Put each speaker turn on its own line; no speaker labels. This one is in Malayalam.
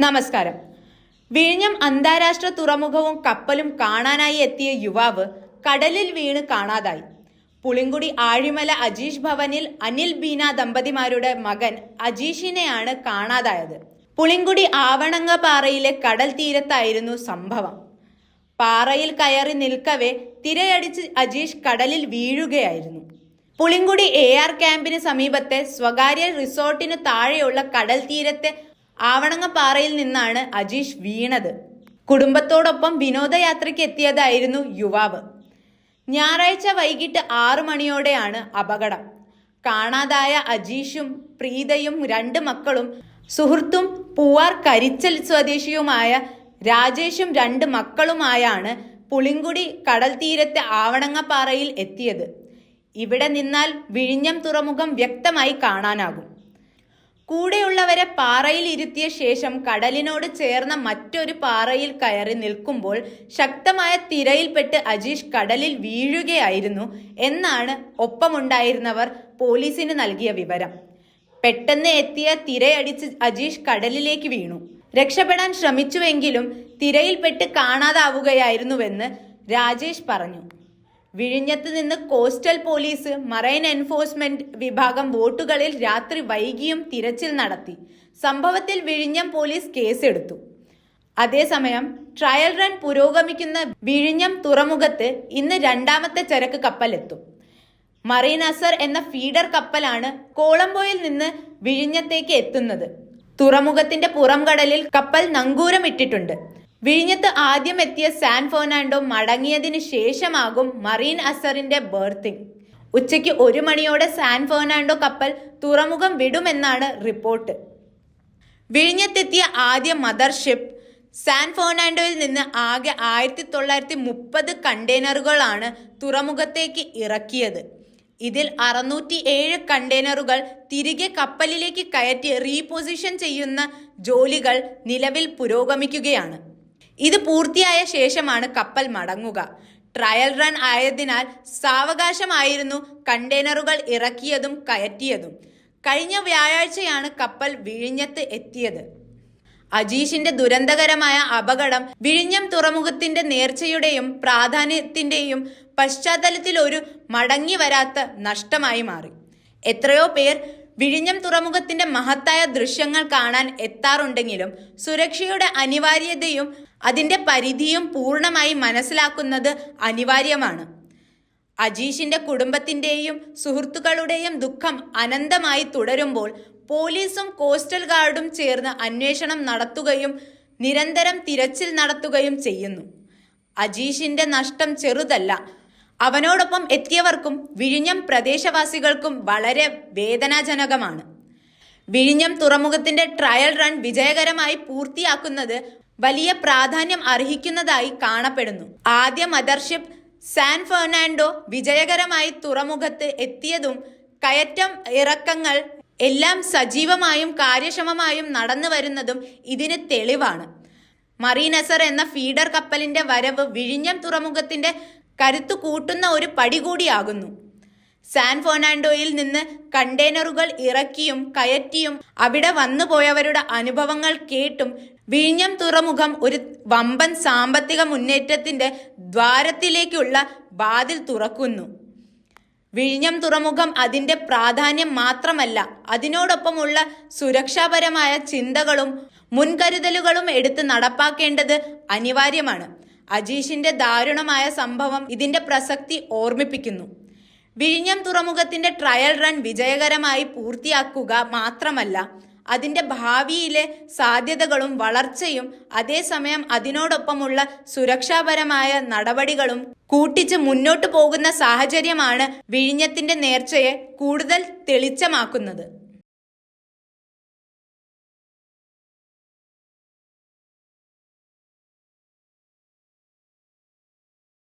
നമസ്കാരം. വിഴിഞ്ഞം അന്താരാഷ്ട്ര തുറമുഖവും കപ്പലും കാണാനായി എത്തിയ യുവാവ് കടലിൽ വീണ് കാണാതായി. പുളിങ്കുടി ആഴിമല അജീഷ് ഭവനിൽ അനിൽ ബീന ദമ്പതിമാരുടെ മകൻ അജീഷിനെയാണ് കാണാതായത്. പുളിങ്കുടി ആവണങ്ങപാറയിലെ കടൽ തീരത്തായിരുന്നു സംഭവം. പാറയിൽ കയറി നിൽക്കവേ തിരയടിച്ച് അജീഷ് കടലിൽ വീഴുകയായിരുന്നു. പുളിങ്കുടി എ ആർ ക്യാമ്പിന് സമീപത്തെ സ്വകാര്യ റിസോർട്ടിന് താഴെയുള്ള കടൽ തീരത്തെ ആവണങ്ങപ്പാറയിൽ നിന്നാണ് അജീഷ് വീണത്. കുടുംബത്തോടൊപ്പം വിനോദയാത്രയ്ക്ക് എത്തിയതായിരുന്നു യുവാവ്. ഞായറാഴ്ച വൈകിട്ട് ആറു മണിയോടെയാണ് അപകടം. കാണാതായ അജീഷും പ്രീതയും രണ്ട് മക്കളും സുഹൃത്തും പൂവാർ കരിച്ചൽ സ്വദേശിയുമായ രാജേഷും രണ്ട് മക്കളുമായാണ് പുളിങ്കുടി കടൽ തീരത്തെ ആവണങ്ങപ്പാറയിൽ എത്തിയത്. ഇവിടെ നിന്നാൽ വിഴിഞ്ഞം തുറമുഖം വ്യക്തമായി കാണാനാകും. കൂടെയുള്ളവരെ പാറയിൽ ഇരുത്തിയ ശേഷം കടലിനോട് ചേർന്ന മറ്റൊരു പാറയിൽ കയറി നിൽക്കുമ്പോൾ ശക്തമായ തിരയിൽപ്പെട്ട് അജീഷ് കടലിൽ വീഴുകയായിരുന്നു എന്നാണ് ഒപ്പമുണ്ടായിരുന്നവർ പോലീസിന് നൽകിയ വിവരം. പെട്ടെന്ന് എത്തിയ തിരയടിച്ച് അജീഷ് കടലിലേക്ക് വീണു. രക്ഷപ്പെടാൻ ശ്രമിച്ചുവെങ്കിലും തിരയിൽപ്പെട്ട് കാണാതാവുകയായിരുന്നുവെന്ന് രാജേഷ് പറഞ്ഞു. വിഴിഞ്ഞത്ത് നിന്ന് കോസ്റ്റൽ പോലീസ് മറൈൻ എൻഫോഴ്സ്മെന്റ് വിഭാഗം ബോട്ടുകളിൽ രാത്രി വൈകിയും തിരച്ചിൽ നടത്തി. സംഭവത്തിൽ വിഴിഞ്ഞം പോലീസ് കേസെടുത്തു. അതേസമയം ട്രയൽ റൺ പുരോഗമിക്കുന്ന വിഴിഞ്ഞം തുറമുഖത്ത് ഇന്ന് രണ്ടാമത്തെ ചരക്ക് കപ്പലെത്തും. മറീൻ അസർ എന്ന ഫീഡർ കപ്പലാണ് കോളംബോയിൽ നിന്ന് വിഴിഞ്ഞത്തേക്ക് എത്തുന്നത്. തുറമുഖത്തിന്റെ പുറംകടലിൽ കപ്പൽ നങ്കൂരമിട്ടിട്ടുണ്ട്. വിഴിഞ്ഞത്ത് ആദ്യം എത്തിയ സാൻ ഫെർണാണ്ടോ മടങ്ങിയതിന് ശേഷമാകും മറീൻ അസറിന്റെ ബർത്തിങ് ഉച്ചയ്ക്ക് ഒരു മണിയോടെ സാൻ ഫെർണാണ്ടോ കപ്പൽ തുറമുഖം വിടുമെന്നാണ് റിപ്പോർട്ട്. വിഴിഞ്ഞത്തെത്തിയ ആദ്യ മദർഷിപ്പ്. സാൻ ഫെർണാണ്ടോയിൽ നിന്ന് ആകെ ആയിരത്തി തൊള്ളായിരത്തി മുപ്പത് കണ്ടെയ്നറുകളാണ് തുറമുഖത്തേക്ക് ഇറക്കിയത്. ഇതിൽ അറുന്നൂറ്റി ഏഴ് കണ്ടെയ്നറുകൾ തിരികെ കപ്പലിലേക്ക് കയറ്റി റീപൊസിഷൻ ചെയ്യുന്ന ജോലികൾ നിലവിൽ പുരോഗമിക്കുകയാണ്. ഇത് പൂർത്തിയായ ശേഷമാണ് കപ്പൽ മടങ്ങുക. ട്രയൽ റൺ ആയതിനാൽ സാവകാശമായിരുന്നു കണ്ടെയ്നറുകൾ ഇറക്കിയതും കയറ്റിയതും. കഴിഞ്ഞ വ്യാഴാഴ്ചയാണ് കപ്പൽ വിഴിഞ്ഞത്ത് എത്തിയത്. അജീഷിന്റെ ദുരന്തകരമായ അപകടം വിഴിഞ്ഞം തുറമുഖത്തിന്റെ നേർച്ചയുടെയും പ്രാധാന്യത്തിന്റെയും പശ്ചാത്തലത്തിൽ ഒരു മടങ്ങി വരാത്ത നഷ്ടമായി മാറി. എത്രയോ പേർ വിഴിഞ്ഞം തുറമുഖത്തിന്റെ മഹത്തായ ദൃശ്യങ്ങൾ കാണാൻ എത്താറുണ്ടെങ്കിലും സുരക്ഷയുടെ അനിവാര്യതയും അതിന്റെ പരിധിയും പൂർണമായി മനസ്സിലാക്കുന്നത് അനിവാര്യമാണ്. അജീഷിന്റെ കുടുംബത്തിന്റെയും സുഹൃത്തുക്കളുടെയും ദുഃഖം അനന്തമായി തുടരുമ്പോൾ പോലീസും കോസ്റ്റൽ ഗാർഡും ചേർന്ന് അന്വേഷണം നടത്തുകയും നിരന്തരം തിരച്ചിൽ നടത്തുകയും ചെയ്യുന്നു. അജീഷിന്റെ നഷ്ടം ചെറുതല്ല. അവനോടൊപ്പം എത്തിയവർക്കും വിഴിഞ്ഞം പ്രദേശവാസികൾക്കും വളരെ വേദനാജനകമാണ്. വിഴിഞ്ഞം തുറമുഖത്തിന്റെ ട്രയൽ റൺ വിജയകരമായി പൂർത്തിയാക്കുന്നത് വലിയ പ്രാധാന്യം അർഹിക്കുന്നതായി കാണപ്പെടുന്നു. ആദ്യ മദർഷിപ്പ് സാൻ ഫെർണാണ്ടോ വിജയകരമായി തുറമുഖത്ത് എത്തിയതും കയറ്റം ഇറക്കങ്ങൾ എല്ലാം സജീവമായും കാര്യക്ഷമമായും നടന്നു വരുന്നതും ഇതിന് തെളിവാണ്. മറീനസർ എന്ന ഫീഡർ കപ്പലിന്റെ വരവ് വിഴിഞ്ഞം തുറമുഖത്തിന്റെ കരുത്തു കൂട്ടുന്ന ഒരു പടി കൂടിയാകുന്നു. സാൻ ഫെർണാണ്ടോയിൽ നിന്ന് കണ്ടെയ്നറുകൾ ഇറക്കിയും കയറ്റിയും അവിടെ വന്നുപോയവരുടെ അനുഭവങ്ങൾ കേട്ടും വിഴിഞ്ഞം തുറമുഖം ഒരു വമ്പൻ സാമ്പത്തിക മുന്നേറ്റത്തിന്റെ ദ്വാരത്തിലേക്കുള്ള വാതിൽ തുറക്കുന്നു. വിഴിഞ്ഞം തുറമുഖം അതിന്റെ പ്രാധാന്യം മാത്രമല്ല അതിനോടൊപ്പമുള്ള സുരക്ഷാപരമായ ചിന്തകളും മുൻകരുതലുകളും എടുത്ത് നടപ്പാക്കേണ്ടത് അനിവാര്യമാണ്. അജീഷിന്റെ ദാരുണമായ സംഭവം ഇതിന്റെ പ്രസക്തി ഓർമ്മിപ്പിക്കുന്നു. വിഴിഞ്ഞം തുറമുഖത്തിന്റെ ട്രയൽ റൺ വിജയകരമായി പൂർത്തിയാക്കുക മാത്രമല്ല അതിന്റെ ഭാവിയിലെ സാധ്യതകളും വളർച്ചയും അതേസമയം അതിനോടൊപ്പമുള്ള സുരക്ഷാപരമായ നടപടികളും കൂട്ടിച്ച് മുന്നോട്ടു പോകുന്ന സാഹചര്യമാണ് വിഴിഞ്ഞത്തിന്റെ നേർച്ചയെ കൂടുതൽ തെളിച്ചമാക്കുന്നത്.